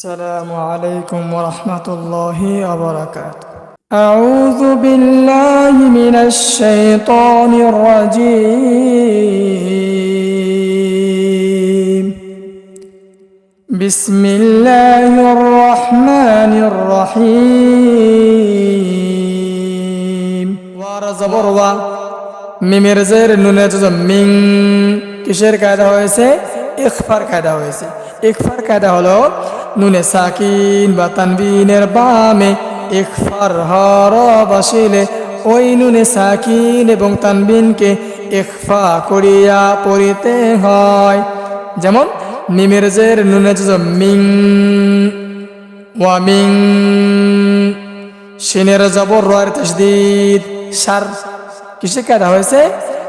السلام عليكم ورحمة الله وبركاته أعوذ بالله من الشيطان الرجيم بسم الله الرحمن الرحيم ورزبر و মিমের জের নুনে যজন মিং কিসের কায়দা হয়েছে ইখফার কায়দা হয়েছে ইখফার কায়দা হলো নুনে সাকিন বা তানবিনের বামে ইখফার হর বাসিলে ওই নুনে সাকিন এবং তানবিনকে ইখফা করিয়া পড়িতে হয়। যেমন মিমের জের নুনে মিং ওয়ামিং সিনের জবর রয়ের তসদিদ সার কিসের কায়দা হয়েছে?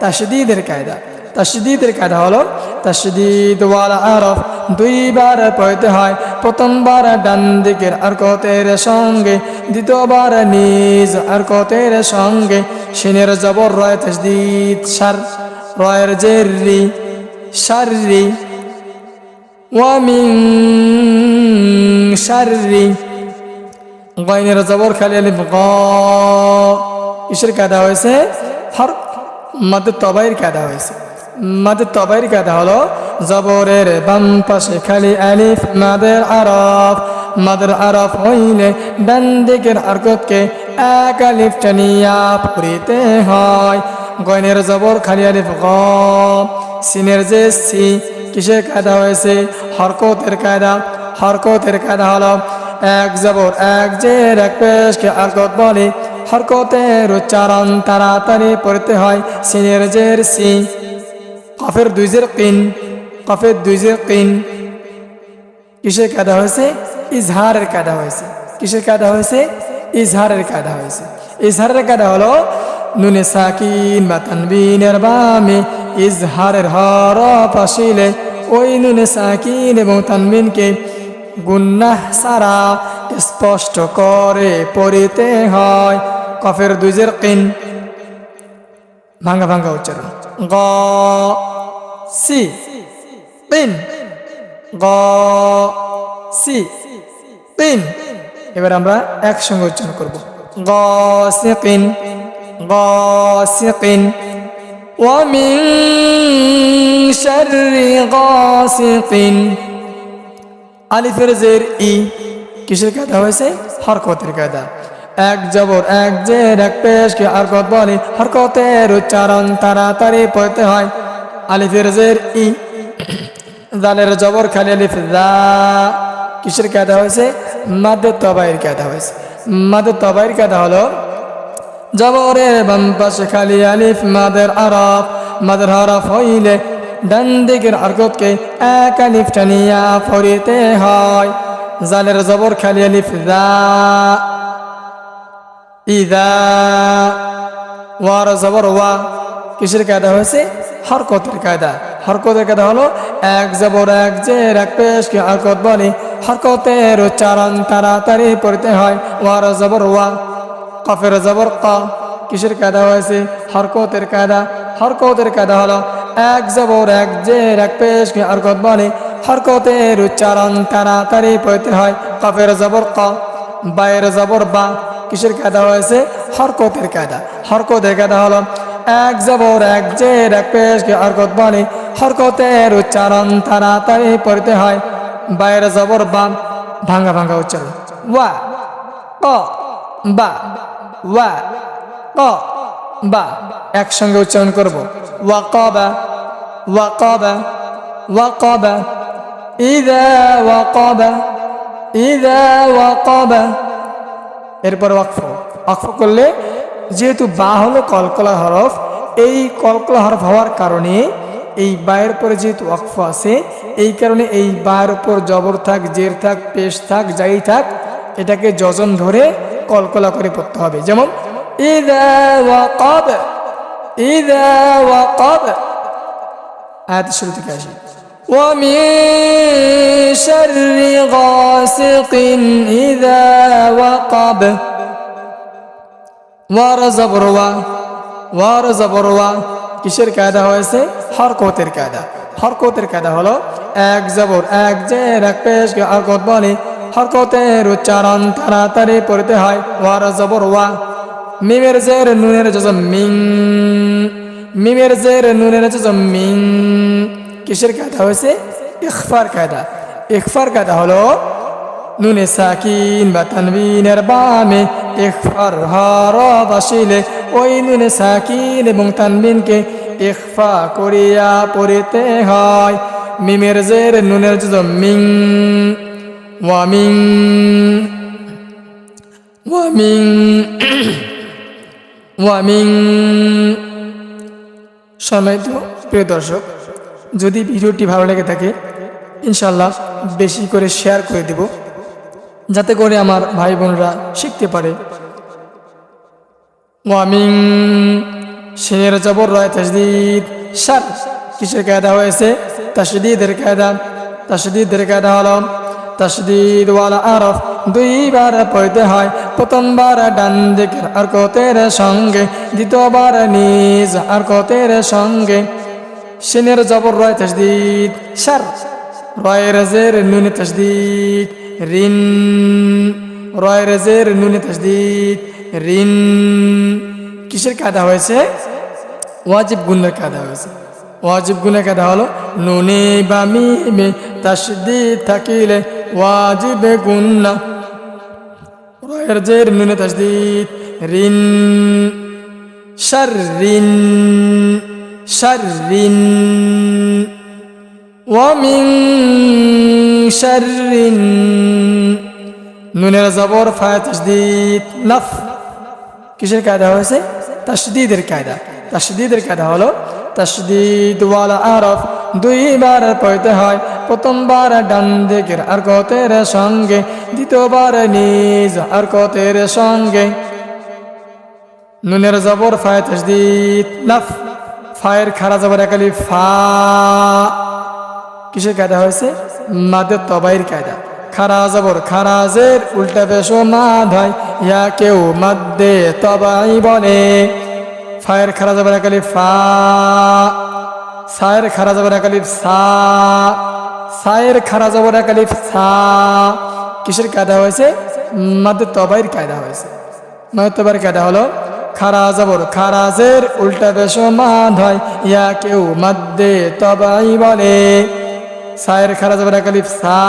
তাসদিদের কায়দা। তাসদিদের কায়দা হলো তাসদিদ ওয়ালা আরফ দুইবার পড়তে হয়। প্রথমবার ডান দিকের আর কতের সঙ্গে, দ্বিতীয়বার নিজ আর কতের সঙ্গে। সিনের জবর রয় তাসদিদ সার রয়ের জেরি সারি ওয়ামিং সারি গয়নের জবর খালি আলিফ গ। কিসের কায়দা হয়েছে হর মাদের তবাইর কায়দা হয়েছে। মাদের তবাইর কায়দা হলো জবরের বাম পাশে খালি আলিফ, মাদের আরফ। মাদের আরফ হইলে ডান দিকের আরকতকে এক আলিফ টানিয়া পড়িতে হয়। গয়নের জবর খালি আলিফ গ। সিনের যে সি কিসের কায়দা হয়েছে? হরকতের কায়দা হরকতের কায়দা হলো এক জবর, এক জের, এক পেশকে আরকত বলে। হরকতের উচ্চারণ তাড়াতাড়ি পড়তে হয়। সিনের জের সি কফের দুই জের কিন কফের দুই জের কিন কিসের কায়দা হয়েছে? ইজহারের কায়দা হয়েছে। কিসের কায়দা হয়েছে? ইজহারের কায়দা হয়েছে। ইজহারের কায়দা হলো নুনে সাকিন বা তানবিনের বামে ইজহারের হর পাশিলে ওই নুনে সাকিন এবং তানবিনকে গুন্নাহ সারা স্পষ্ট করে পড়িতে হয়। কফের দুজের কিন ভাঙ্গা ভাঙ্গা উচ্চারণ। গ সি তিন গ সি তিন এবার আমরা একসঙ্গে উচ্চারণ করব গ সি তিন গ সি তিন ومن شر غاسق আলিফের জের ই কিসের কায়দা হয়েছে হরকতের কায়দা এক জবর এক জের এক পেশকে হরকত বলে হরকতের উচ্চারণ তাড়াতাড়ি পড়তে হয় আলিফের জের ই। জালের জবর খালি আলিফ দা। কিসের কায়দা হয়েছে? মাদের তবাইয়ের কায়দা হয়েছে। মাদের তবাইয়ের কায়দা হলো জবরের বাম পাশে খালি আলিফ, মাদের আরফ। মাদের হরফ হইলে ডান দিকের আরকতকে এক আলিফ টানিয়া ফরিতে হয়। জালের জবর খালি আলিফ দা। ইদা ওয়ার জবর ওয়া। কিসের কায়দা হয়েছে? হরকতের কায়দা। হরকতের কায়দা হলো এক জবর, এক জের, এক পেশকে হরকত বলে। হরকতের উচ্চারণ তাড়াতাড়ি পড়তে হয়। ওয়ার জবর, ওয়া। কফের জবর, ক। কিসের কায়দা হয়েছে? হরকতের কায়দা। হরকতের কায়দা হলো এক জবর, এক জের, এক পেশকে হরকত বলে। হরকতের উচ্চারণ তাড়াতাড়ি পড়তে হয়। কফের জবর, ক। বায়ের জবর, বা। কিসের কায়দা হয়েছে? হরকতের কায়দা। হরকতের কায়দা হলো এক জবর, এক জের, এক পেশকে হরকত বলে হরকতের উচ্চারণ তাড়াতাড়ি পড়তে হয়। বাইরে জবর বা ভাঙ্গা ভাঙ্গা উচ্চারণ। ওয়া, ক, বা, ওয়া, ক, বা, একসঙ্গে উচ্চারণ করব। ওয়াকাবা ওয়াকাবা ওয়াকাবা। ইদা ওয়াকাবা ইদা ওয়াকাবা। এরপর ওয়াকফ ওয়াকফ করলে যেহেতু বা হলো কলকলা হরফ এই কলকলা হরফ হওয়ার কারণে এই বায়ের পরে যেহেতু ওয়াকফ আছে এই কারণে এই বায়ের উপর জবর থাক জের থাক পেশ থাক যাই থাক এটাকে যজন ধরে কলকলা করে পড়তে হবে যেমন ইদা ওয়াকাব ইদা ওয়াকাব আয়াত শুরু থেকে আসি ومن شر غاسق إذا وقب কিসের কায়দা হয়েছে? হরকতের কায়দা। হরকতের কায়দা হলো এক জবর, এক জের এক পেশ হরকত বলে। হরকতের উচ্চারণ তাড়াতাড়ি পড়তে হয়। ওয়ার জবর ওয়া। মিমের জের, নুনের মিং। মিমের জের, নুনের মিং। কিসের কায়দা হয়েছে? ইখফার কায়দা। ইখফার কায়দা হলো নুনে সাকিন বা তানবিনের বামে ইখফার হর বসিলে ওই নুনে সাকিন এবং তানবিনকে ইখফা করিয়া পড়িতে হয়। মিমের জের, নুনের যজম মিং ওয়ামিং ওয়ামিং ওয়ামিং সম্মানিত প্রিয় দর্শক, যদি ভিডিওটি ভালো লেগে থাকে ইনশাল্লাহ বেশি করে শেয়ার করে দেব। যাতে করে আমার ভাই বোনরা শিখতে পারে। ওয়ামিং শের জবর রয় তাসদিদ। সার কিসের কায়দা হয়েছে? তাসদিদের কায়দা। তাসদিদের কায়দা হলো তাসদিদ ওয়ালা আরফ দুইবার পড়তে হয়, প্রথমবার ডান দিকের আর কতের সঙ্গে, দ্বিতীয়বার নিজ আর কতের সঙ্গে। সিনের জবর রয় তসদিদ সার রয় রাজের নুনে তসদিদ। রিন রয় রাজের নুনে তসদিদ। রিন কিসের কাদা হয়েছে? ওয়াজিব গুণের কাদা হয়েছে। ওয়াজিব গুণের কাদা হলো নুনে বা মিমে তসদিদ থাকিলে ওয়াজিবে গুন্না রয়ের জের নুনে তসদিদ। রিন শাররিন শাররিন ওয়ামিন শাররিন নুনের জবর ফায় তসদিদ নাফ কিসের কায়দা হয়েছে? তসদিদের কায়দা। তসদিদের কায়দা হলো তসদিদ ওয়ালা আরফ দুইবার পড়তে হয়, প্রথমবার ডান দিকের আর কতের সঙ্গে, দ্বিতীয়বার নিজ আর কতের সঙ্গে। নুনের জবর ফায় তসদিদ লাফ। ফায়ের খারা জবর একালি ফা। কিসের কায়দা হয়েছে? মাদের তবাইয়ের কায়দা। খারা জবর, খারাজের উল্টা পেশো মাদ ইয়া কেউ মাদ্দে তবাই বলে। ফায়ের খারা জবর একালি ফা, সায়ের খারা জবর একালিফ সা, সায়ের খারা জবর একালিফ সা। কিসের কায়দা হয়েছে? মাদের তবাইর কায়দা হয়েছে। মাদের তবাইর কায়দা হলো খারা জবর, খারাজের উল্টা বেশ মাদ হয়। ইয়া কেউ মাদ্দে তবাই বলে। সায়ের খারা জবর একালিফ সা,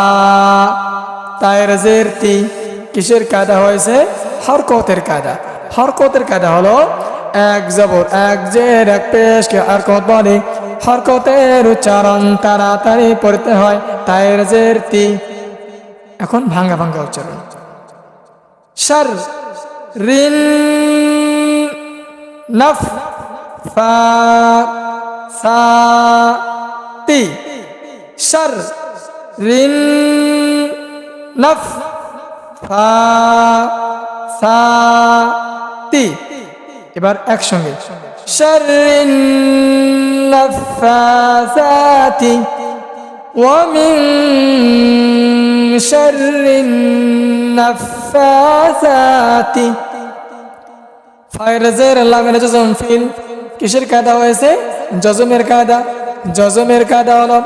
তায়ের জের তি। কিসের কায়দা হয়েছে? হরকতের কায়দা। হরকতের কায়দা হলো এক জবর, এক জের, এক পেশকে আর কত বলে? হরকতের উচ্চারণ তাড়াতাড়ি পড়তে হয় তায়ের জের তি। এখন ভাঙ্গা ভাঙ্গা উচ্চারণ। সার রিন নফ ফা সা তি। সার রিন নফ ফা সা তি এবার একসঙ্গে শাররিন নাফাসাতি ومن شر النفاثات ফায়রাজের লামের জজম ফিল কিসের কায়দা হয়েছে জজমের কায়দা জজমের কায়দা হলো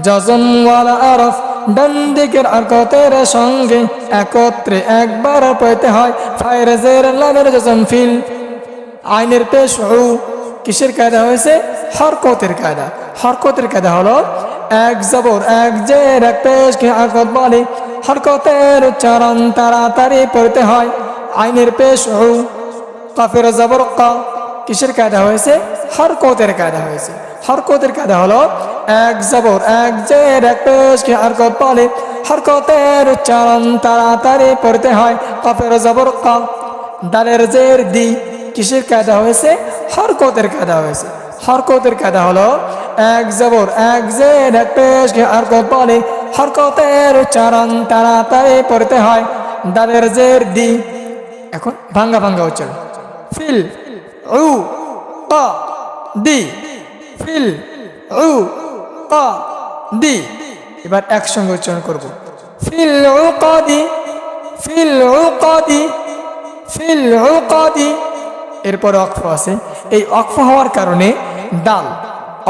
জজম ওয়ালা আরফ, ডান দিকের আরকতের সঙ্গে একত্রে একবার পড়তে হয়। ফায়রাজের লামের জজম ফিল। আইনের পেশ হু। কিসের কায়দা হয়েছে? হরকতের কায়দা। হরকতের কায়দা হলো এক জবর, এক জের, এক পেশ কে আকত বলে। হরকতের উচ্চারণ তাড়াতাড়ি পড়তে হয়। আইনের পেশ হু। কাফের জবর কিসের কায়দা হয়েছে? হরকতের কায়দা হয়েছে। হরকতের কায়দা হলো এক জবর, এক জের, এক পেশ কে হরকত বলে হরকতের উচ্চারণ তাড়াতাড়ি পড়তে হয়। কাফের জবর কা ডালের জের দি, কিসের কায়দা হয়েছে? হরকতের কায়দা হয়েছে। হরকতের কায়দা হলো এক জবর, এক জের, এক পেশকে হরকত বলে হরকতের উচ্চারণ তাড়াতাড়ি পড়তে হয়। ডালের জের দি, এখন ভাঙ্গা ভাঙ্গা উচ্চারণ। ফিল ক, দি, ফিল দি। এবার একসঙ্গে উচ্চারণ করব। ফিল এরপরে অক্ফ আছে। এই অক্ষ হওয়ার কারণে ডাল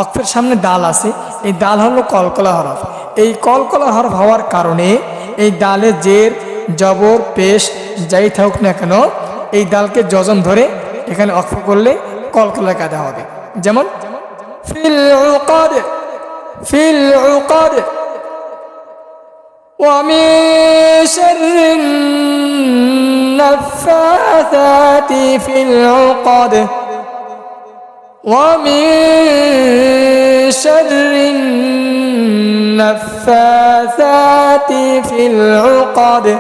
অক্ফের সামনে ডাল আছে। এই ডাল হলো কলকলা হরফ। এই কলকলা হরফ হওয়ার কারণে এই ডালে জের, জবর, পেশ যাই থাকুক না কেন, এই ডালকে যজন ধরে এখানে অক্ষ করলে কলকলা কাদা হবে। যেমন ফিল في العقد ومن شر النفاثات في العقد ومن شر النفاثات في العقد